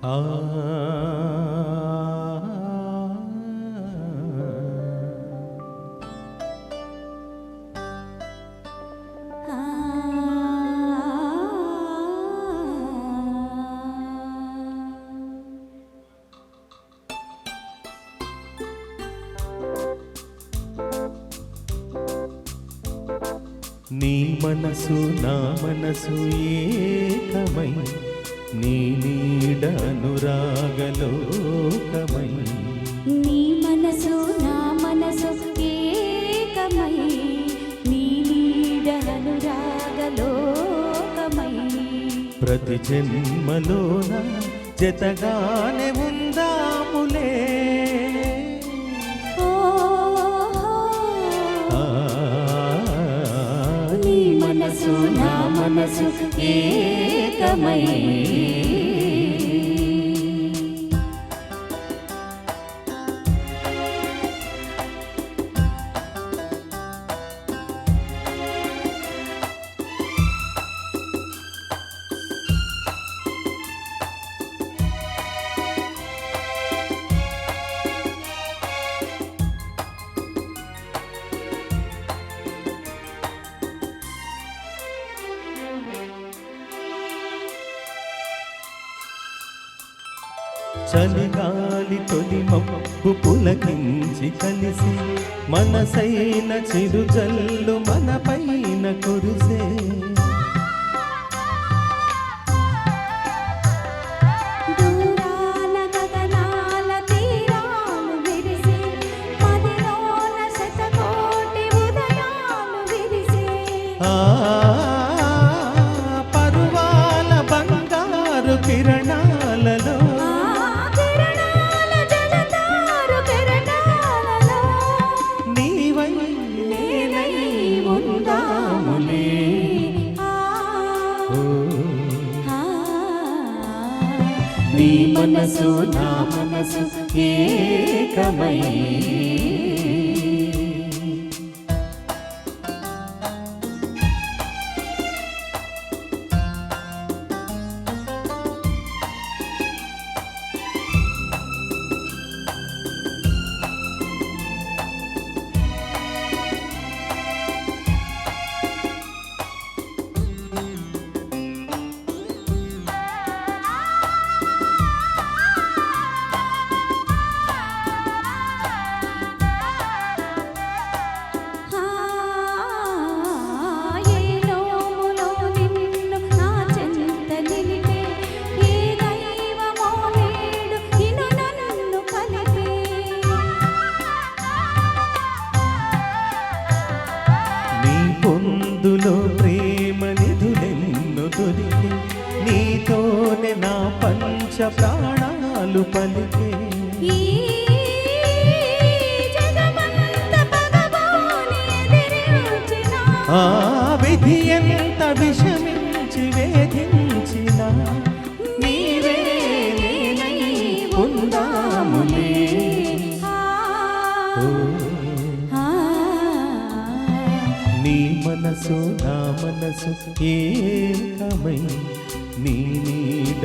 నీ మనసు నా మనసు ఏకమై నీ నీడ అనురాగలోకమై నీ మనసు నా మనసు ఏకమై. నీ నీడ అనురాగలోకమై ప్రతి జన్మలోన జతగానే మనసు ఏకమై చలిగాలి తొలి మబ్బు పులకించి కలిసి మనసైన చిరుజల్లు మన పైన కురిసే. దూరాల నీ మనసు నా మనసు ఏకమై పలికే ఆ విధి ఎంత విషమించి వేధించిన నీవే ఉందాములే నీ మనసు నా మనసు ఏకమై నీ నీడ